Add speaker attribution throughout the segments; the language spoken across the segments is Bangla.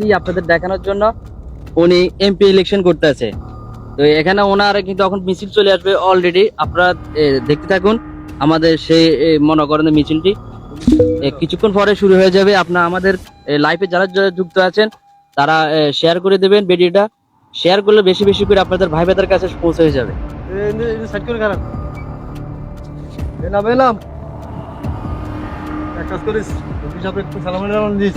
Speaker 1: আসছি আপনাদের দেখানোর জন্য। উনি এমপি ইলেকশন করতে আছে। তো এখানে ওনার কিন্তু এখন মিছিল চলে আসবে অলরেডি আপনারা দেখতে থাকুন আমাদের সেই মনে করেন মিছিলটি। কিছুক্ষণ পরে শুরু হয়ে যাবে। আপনার আমাদের লাইফে যারা যারা যুক্ত আছেন, তারা শেয়ার করে দেবেন ভিডিওটা শেয়ার করলে বেশি বেশি করে আপনাদের ভাই ভাইদের কাছে পৌঁছে যাবে।
Speaker 2: এলাম এক কাজ করিস একটু সালাম দিস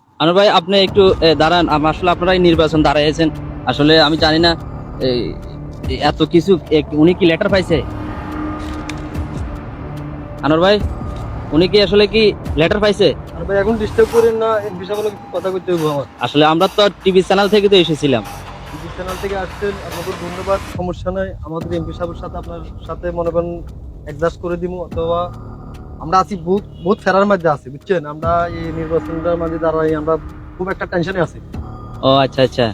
Speaker 1: আনোয়ার ভাই আপনি একটু দাঁড়ান। আসলে আপনারাই নির্বাচন দাঁড়াইছেন আসলে আমি জানি না এত কিছু উনি কি লেটার পাইছে? আনোয়ার ভাই উনি কি আসলে কি লেটার পাইছে?
Speaker 2: ভাই এখন ডিস্টার্ব করেন না এই বিষয়গুলো কথা করতে আমার।
Speaker 1: আসলে আমরা তো টিভি চ্যানেল থেকে তো এসেছিলাম।
Speaker 2: টিভি চ্যানেল থেকে আসছেন আপনাদের ধন্যবাদ। সমস্যা নাই আমাদের এমপি সাহেবের সাথে আপনার সাথে মনে করেন অ্যাডজাস্ট করে দিব অথবা আমরা আছি বহুত বহুত ফেরার মধ্যে আছি বুঝছেন? আমরা এই নির্বাচনটার মাঝে দাঁড়াই আমরা খুব একটা টেনশনে আছি।
Speaker 1: ও আচ্ছা আচ্ছা।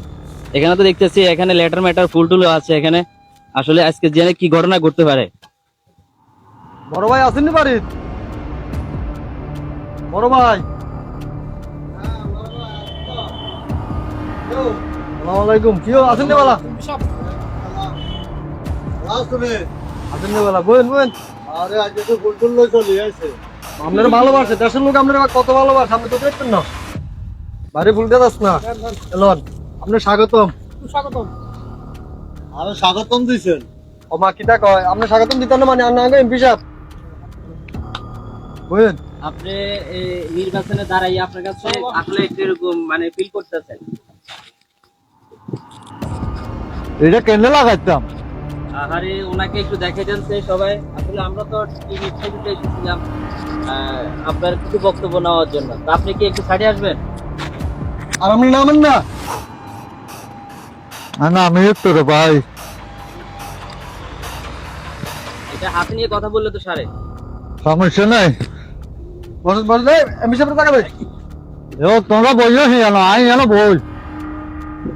Speaker 1: এখানে তো দেখতেছি এখানে লেটার ম্যাটার ফুল টুল আছে এখানে। আসলে আজকে জেনে কি ঘটনা ঘটতে পারে?
Speaker 2: বড় ভাই আসেননি বাড়ির? বড় ভাই। আসসালামু আলাইকুম। কি আসেননি বালা? আসেননি বালা। বলেন বলেন
Speaker 3: আরে আজকে তো লই চলি আছে
Speaker 2: আপনারা ভালোবাসে দেশের লোক আপনারা কত ভালোবাসে আপনি তো দেখবেন না। বাড়ি ভুলতে যাস না। এলন আপনার স্বাগতম।
Speaker 3: আরে স্বাগতম দিছেন।
Speaker 2: ও মা কিটা কয়? আপনার স্বাগতম দিতেন না মানে আর না এমপি সাহেব। বুঝলেন
Speaker 1: আপনি নির্বাচনে দাঁড়াই আপনার কাছে আসলে কীরকম মানে ফিল করতেছেন?
Speaker 3: এটা কেন লাগাইতাম?
Speaker 1: আহারে ওনাকে একটু দেখে জানছে সবাই। আসলে আমরা তো টিভি ছবিতে এসেছিলাম আপনার কিছু বক্তব্য নেওয়ার জন্য। তো আপনি কি একটু সাইডে আসবেন?
Speaker 2: আর আপনি নামেন না?
Speaker 3: না আমি তো রে ভাই।
Speaker 1: এটা হাতে নিয়ে কথা বললে তো সারে
Speaker 3: সমস্যা নাই।
Speaker 2: বস বস এমপি সাহেব তাকাবে
Speaker 3: ও তোমরা বইও হি জানো আই জানো বই।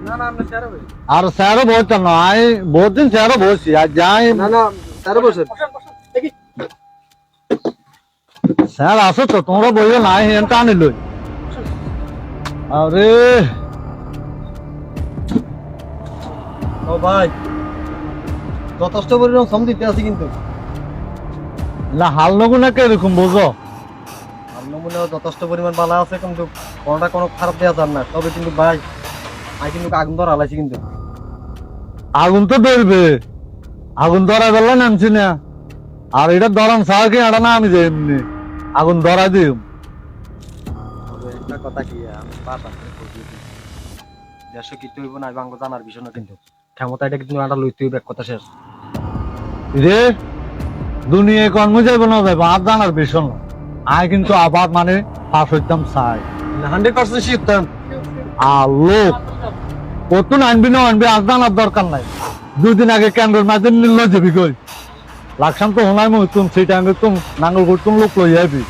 Speaker 2: না না আপনি স্যার ভাই
Speaker 3: আর স্যারও বই জানো আই বহুত দিন স্যারও বসছি আর যাই।
Speaker 2: না না স্যার বসেন।
Speaker 3: স্যার আসো তো তোমরা বইও না আই হেন টানি লই। আরে।
Speaker 2: ও ভাই যথেষ্ট পরিমাণ শ্রম দিতে আছি কিন্তু।
Speaker 3: না হাল নগুনা কীরকম বুঝো?
Speaker 2: আর নমুনা যথেষ্ট পরিমাণ বালা আছে কিন্তু কোনটা কোনো খারাপ দেওয়া যান না তবে কিন্তু ভাই আমি কিন্তু আগুন ধরা লাইছি কিন্তু।
Speaker 3: আগুন তো ধরবে। আগুন ধরা বেলা নামছি না। আর এটা ধরান সার কি এটা না আমি যে এমনি। আগুন ধরা দিম।
Speaker 2: কথা কি আমি কি হইব না বাঙ্গ জানার বিষয় না কিন্তু। ক্ষমতা এটা কিন্তু একটা লইতে হইবে কথা শেষ।
Speaker 3: রে দুনিয়ায় কর্ম যাইব না যাইব আর জানার বিষয় না। আয় কিন্তু আবার মানে পাস হইতাম চাই
Speaker 2: হান্ড্রেড পার্সেন্ট শিখতাম।
Speaker 3: আর লোক কত আনবি না আনবি আর জানার দরকার নাই। দুদিন আগে কেন্দ্রের মাঝে নিল যাবি কই। লাকসাম তো হোনাই মই তুমি সেই টাইমে তুমি নাঙ্গল করতুম লোক লই যাবি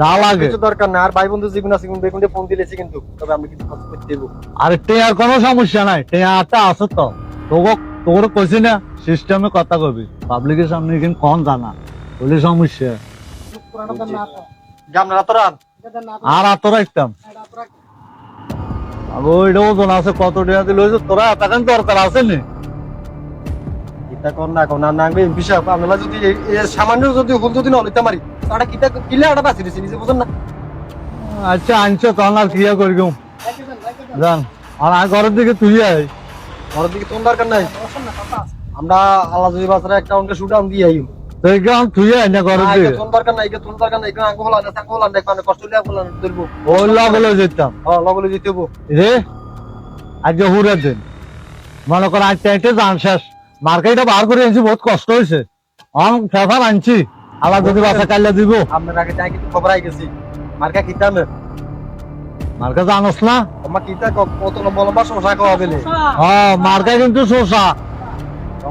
Speaker 3: যা লাগে।
Speaker 2: কিছু দরকার না আর ভাই বন্ধু জীবন আছে কিন্তু ফোন দিলেছি কিন্তু তবে আমি কিছু খরচ করতে দেবো।
Speaker 3: আর টেয়ার কোনো সমস্যা নাই টেয়ারটা আছে তো। তোকে তোর কইছি না সিস্টেমে কথা কবি পাবলিকের সামনে কিন্তু কন জানা বলে সমস্যা।
Speaker 2: যে আপনারা তো রান
Speaker 3: আর আত রাখতাম আর ওইটা ওজন আছে কত টাকা দিল তোরা তখন দরকার আছে নি।
Speaker 2: কিতা কর না কর না না এমপি সাহেব যদি সামান্য যদি ভুল যদি নলিতে মারি তাহলে কিতা কিলে একটা বাঁচি দিছি নিজে বুঝেন না।
Speaker 3: আচ্ছা আনছো তখন আর কিয়া করি গো জান আর আর ঘরের দিকে তুই আয়।
Speaker 2: ঘরের দিকে তোর দরকার নাই। আমরা আল্লাহ যদি বাসার একটা অঙ্কে শুট দিয়ে আইম
Speaker 3: তুই
Speaker 2: দরকার নাই দরকার নাই না মানে কষ্ট লিয়া বলা তুলবো
Speaker 3: ওই লগলে যেতাম।
Speaker 2: হ্যাঁ লগলে যেতে
Speaker 3: রে আজ হুরের দিন। মনে কর আজ যান শেষ। মার্কেটে বার করে আনছি বহুত কষ্ট হয়েছে ফেফার আনছি আবার যদি বাসা কাল্লা দিব।
Speaker 2: আপনার আগে যাই কিন্তু খবর আই গেছি। মার্কা কিতাম
Speaker 3: মার্কা জানোস না?
Speaker 2: আমার কিতা কত লম্বা লম্বা শশা খাওয়া পেলে
Speaker 3: হ্যাঁ মার্কা কিন্তু শোষা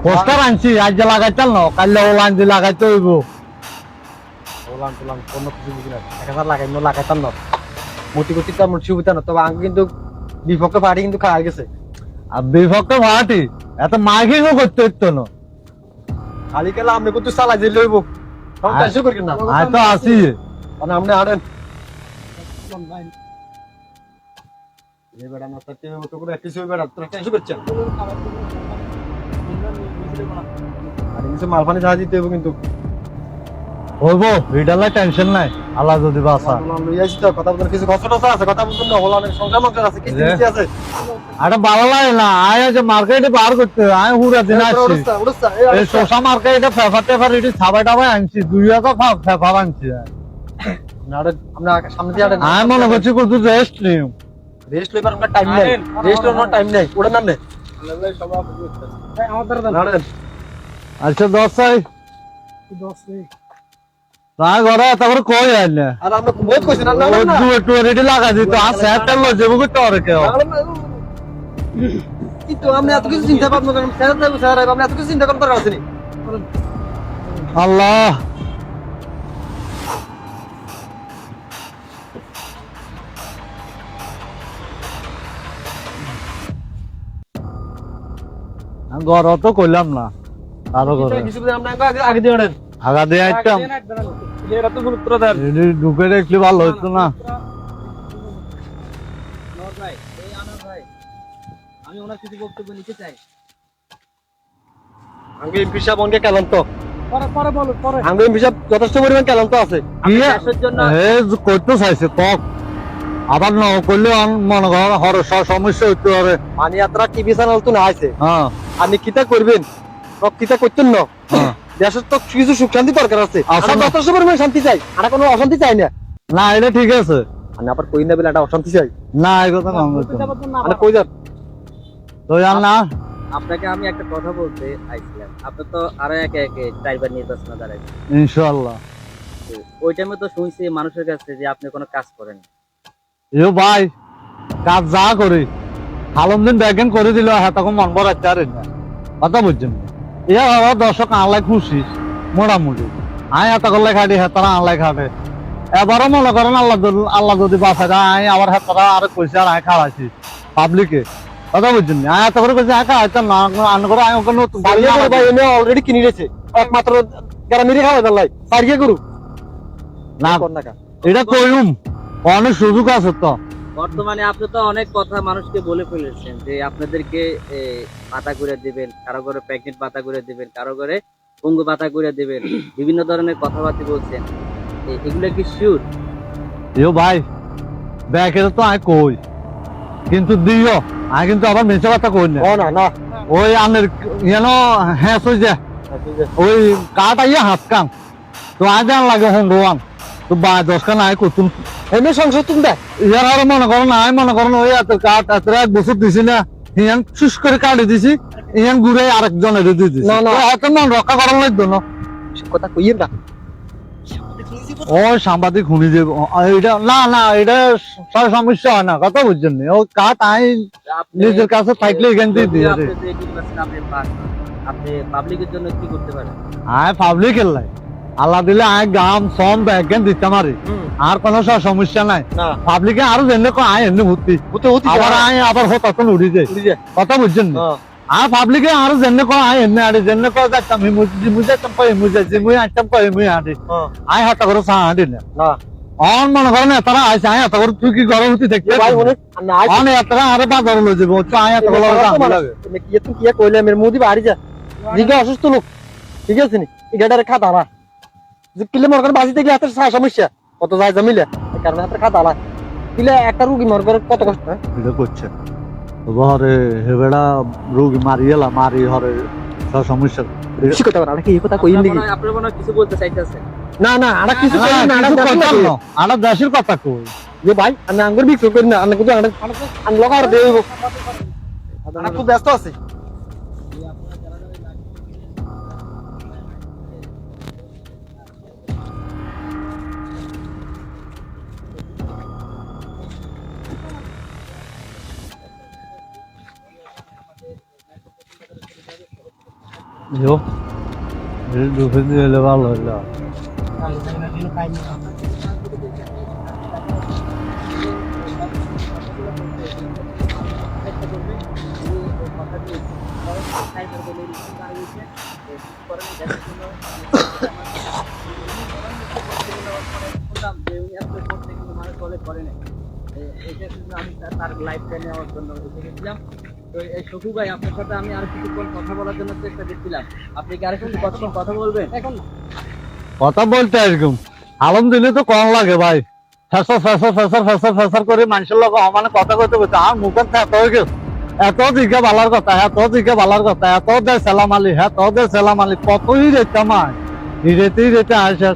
Speaker 3: পোস্টার আনছি আজ যে লাগাইতাল না কাল ওলান দিয়ে লাগাইতে হইব।
Speaker 2: ওলান টোলান কোনো কিছু বুঝি না। এক হাজার লাগাই লাগাইতাম না। মতি গতি তো আমার সুবিধা না তবে আগে কিন্তু বিপক্ষে পার্টি কিন্তু খাওয়া গেছে।
Speaker 3: আর বিভক্ত ভাড়াটি এত মার্কিংও করতে হইতো না।
Speaker 2: খালি খেলা আপনি কত চালাই যে লইব টেনশন করি না।
Speaker 3: আয় তো আসি
Speaker 2: মানে আপনি হাঁটেন এই বেড়া না থাকতে তো করে কিছু বেড়া তোরা টেনশন করছেন? আর কিছু মাল পানি দিতে হবে কিন্তু।
Speaker 3: হইব রিডালে টেনশন নাই আল্লাহ যদি বাসা
Speaker 2: মাল তো কথা বলতে কিছু আছে কথা বলতে না হলো অনেক সংসার মঙ্কার আছে কিছু কিছু আছে।
Speaker 3: আরে ভালো লাগে না আয় যে মার্কেটে বার করতে আয় হুরা দিন আসছি
Speaker 2: উড়স্তা উড়স্তা
Speaker 3: এই শশা মার্কেটে ফেফার টেফার এটি ছাবাই টাবাই আনছি দুই হাজার আনছি আমি মনে করছি রেস্ট নিও
Speaker 2: রেস্ট লইবার টাইম নাই রেস্ট টাইম নাই ওটা নাম নেই
Speaker 3: আচ্ছা দশ চাই। তা ঘরে তারপরে কই আইলে?
Speaker 2: আর আমরা বহুত কইছি না না
Speaker 3: ও
Speaker 2: না
Speaker 3: দু একটু রেডি লাগা দিত আর স্যারটা লই যাব করতে পারে কেউ।
Speaker 2: কিন্তু আপনি এত কিছু চিন্তা ভাবনা করেন স্যার যাব স্যার আপনি এত কিছু চিন্তা করার দরকার
Speaker 3: আল্লাহ। ঘর তো করলাম না। আরও করে
Speaker 2: আগে দিয়ে হাঁটেন
Speaker 3: আগা দিয়ে আইতাম। ঢুকে দেখলে ভালো হইতো না।
Speaker 1: আমি ওনার কিছু বক্তব্য নিতে চাই।
Speaker 2: আঙ্গে এমপি অনেক কেলাম তো আঙ্গে এমপি যথেষ্ট পরিমাণ কেলাম আছে।
Speaker 1: আমি
Speaker 3: কি
Speaker 1: দেশের জন্য
Speaker 3: হে করতে চাইছে কক। আবার ন করলে মনে কর সমস্যা হইতে পারে
Speaker 2: মানে আপনারা টিভি চ্যানেল তো না আছে
Speaker 3: হ্যাঁ।
Speaker 2: আপনি কিতা করবেন? কিতা করতেন না?
Speaker 3: হ্যাঁ।
Speaker 2: দেশের তো কিছু সুখ শান্তি দরকার আছে।
Speaker 3: আসলে-
Speaker 2: আমরা যথেষ্ট পরিমাণ শান্তি চাই আর কোনো অশান্তি চাই না।
Speaker 3: না এটা ঠিক আছে।
Speaker 2: আমি আবার কই না বলে অশান্তি চাই।
Speaker 3: না এই কথা কম।
Speaker 2: মানে কই যান?
Speaker 3: তো আর না।
Speaker 1: আপনাকে আমি একটা কথা বলতে আইছিলাম। আপনি তো আরও একে একে চারবার নির্বাচনে দাঁড়াইছেন।
Speaker 3: ইনশাল্লাহ
Speaker 1: তো ওই টাইমে তো শুনছি মানুষের কাছে যে আপনি কোনো কাজ করেন।
Speaker 3: এ ভাই কাজ যা করি হালম দিন ব্যাগেন করে দিল হ্যাঁ তখন মন বড় আর না। কথা বুঝছেন? এ বাবা দর্শক আনলাই খুশি মোটামুটি। আয় এত করলে খাটি হ্যাঁ তারা আনলাই খাটে। এবারও মনে করেন আল্লাহ আল্লাহ যদি বাঁচা যায় আয় আবার হ্যাঁ তারা আর কইছে আর আয় খাওয়াইছি পাবলিকে কথা বুঝছেন? আয় এত করে কইছে আয় খাওয়াইতাম না আন করে আয় ওকে নতুন
Speaker 2: ভাই এনে অলরেডি কিনে রেছে একমাত্র গ্রামেরই খাওয়া দালাই সারিয়ে করু
Speaker 3: না। এটা কইম। অনেক সুযোগ আছে তো।
Speaker 1: বর্তমানে আপনি তো অনেক কথা মানুষকে বলে ফেলেছেন যে আপনাদেরকে পাতা করে দিবেন কারও করে প্যাকেট পাতা করে দিবেন কারও করে পঙ্গু পাতা করে দিবেন বিভিন্ন ধরনের কথাবার্তা বলছেন। এগুলো কি শিওর
Speaker 3: ইও ভাই ব্যাগের তো আয় কই? কিন্তু দিও আয় কিন্তু আবার মিছে কথা কই না।
Speaker 2: না না।
Speaker 3: ওই আনের যেন হ্যাঁ সই যে ওই কাঠ আইয়া হাত কান তো আজ জান লাগে হন রোয়ান। তো বা দশ কান করতুন
Speaker 2: এমনি সংসার তুমি দেখ
Speaker 3: ইয়ার আর মনে করো না মনে করো ওই এত কাঠ এত এক বছর দিছি না ইয়ান শুষ করে কাটি দিছি ইয়ান ঘুরে আরেকজনের দিয়ে দিছি
Speaker 2: না, না।
Speaker 3: তো হয়তো মন রক্ষা করার লাগতো না
Speaker 2: কথা কইয়েন না
Speaker 3: ও সাংবাদিক শুনি যে এটা না না এটা সব সমস্যা হয় না কথা বুঝছেন ও কাঠ আই নিজের কাছে থাকলে এখান থেকে দিয়ে
Speaker 1: আপনি পাবলিকের জন্য কি করতে পারেন
Speaker 3: আয় পাবলিক এলাই আল্লাহ দিলে আয় গাম সম ব্যাগেন দিতে মারি। আর কোনো সমস্যা নাই।
Speaker 2: না।
Speaker 3: পাবলিকে আরও জেনে কো আয় এমনি ভর্তি। আবার আয় আবার হত তখন উড়ি যায়। কথা বুঝছেন নি?
Speaker 2: হ্যাঁ।
Speaker 3: আর পাবলিকে আরও জেনে কো আয় এমনি আড়ি জেনে কো যাচ্তাম হিমু জিমু যাচ্তাম কই হিমু হিমু আড়ি।
Speaker 2: হ্যাঁ।
Speaker 3: আয় হাত করে সা আড়ি না।
Speaker 2: না।
Speaker 3: অন মনে করেন তারা আইছে আয় হাত করে তুই কি গরম হতে দেখতে
Speaker 2: না
Speaker 3: অন এতরা আরে বাজার লই যাব আয় হাত করে লাগে।
Speaker 2: কি কি কইলে মের মুদি বাড়ি যা। দিকে অসুস্থ লোক। ঠিক আছে নি? এগাটারে খা কিলে করেন বাজি দেখলে হাতের সমস্যা কত যায় জমিলে কারণে হাতের খা দাঁড়া কিলে একটা রুগী মনে করে কত কষ্ট হ্যাঁ?
Speaker 3: এটা করছে। হরে হেবেড়া রোগী মারি এলা মারি হরে সব সমস্যা।
Speaker 2: বেশি কথা বলা কি কথা কইন
Speaker 1: আপনার
Speaker 2: দিকে
Speaker 1: মনে কিছু বলতে চাইতেছেন
Speaker 2: না না আড়া কিছু
Speaker 3: না,
Speaker 2: কইন না আড়া
Speaker 3: কথা। না। আড়া দেশের কথা কই
Speaker 2: যে ভাই আমি আঙ্গুর বিক্রি করি না আমি কিন্তু আমি লগার দেব আমি খুব ব্যস্ত আছি।
Speaker 3: Jo. Du finns ju eller vad eller.
Speaker 1: তার লাইফটা নেওয়ার জন্য এসে গেছিলাম তো এই শফু ভাই আপনার সাথে আমি আর কিছুক্ষণ কথা বলার জন্য চেষ্টা করছিলাম। আপনি কি আর কতক্ষণ কথা বলবেন? এখন
Speaker 3: কথা বলতে দিলে তো কম লাগে ভাই। ফেসর ফেসর ফেসর ফেসর ফেসর করে মানুষের লোক মানে কথা কইতে কইতে আর মুখের এত হয়ে গেছে এত দিকে বালার কথা এত দিকে বালার কথা এত দে সেলাম আলী এত দে সেলাম আলী কতই রেতে মায় হিরেতেই রেতে আসে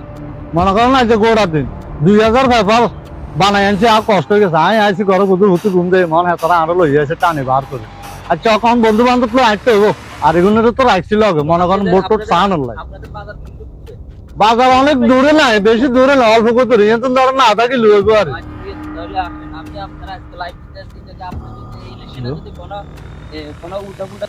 Speaker 3: মনে করেন না যে গোড়া দিন। দুই হাজার পেপার বানাই আনছি আর কষ্ট হয়ে গেছে। আমি আইসি ঘরে বুধু হুতু ঘুম দেয় মনে হয় তারা আরও লই আছে টানে বার করে। আচ্ছা এখন বন্ধু বান্ধব তো আসতে হইব। আর এগুলো তো রাখছিল হবে মনে করেন বোট টোট চান লাগে
Speaker 1: বাজার
Speaker 3: অনেক দূরে নাই বেশি দূরে না অল্প করে রিয়ে তো ধরেন না আধা কিলো হইব আর।
Speaker 1: আমি আপনারা যদি কোনো কোনো উল্টা পুল্টা